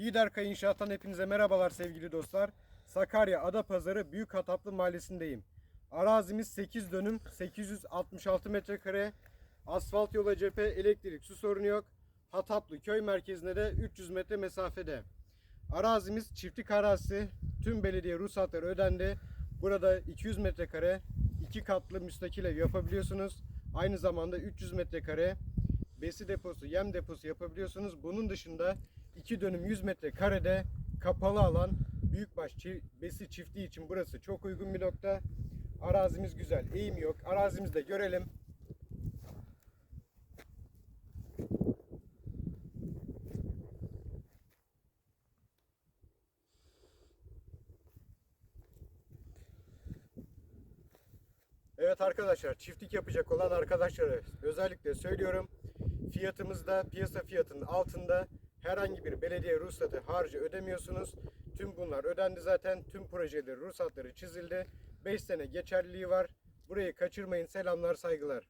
Liderkaya İnşaat'tan hepinize merhabalar sevgili dostlar. Sakarya Adapazarı Büyük Hataplı Mahallesi'ndeyim. Arazimiz 8 dönüm, 866 metrekare. Asfalt yola cephe, elektrik, su sorunu yok. Hataplı köy merkezine de 300 metre mesafede. Arazimiz çiftlik arazisi. Tüm belediye ruhsatları ödendi. Burada 200 metrekare, iki katlı müstakil ev yapabiliyorsunuz. Aynı zamanda 300 metrekare besi deposu, yem deposu yapabiliyorsunuz. Bunun dışında 2 dönüm 100 metre karede kapalı alan büyükbaş besi çiftliği için burası çok uygun bir nokta. Arazimiz güzel, eğim yok. Arazimizi de görelim. Evet arkadaşlar çiftlik yapacak olan arkadaşlara özellikle söylüyorum. Fiyatımız da piyasa fiyatının altında herhangi bir belediye ruhsatı harcı ödemiyorsunuz. Tüm bunlar ödendi zaten. Tüm projeleri ruhsatları çizildi. 5 sene geçerliliği var. Burayı kaçırmayın. Selamlar saygılar.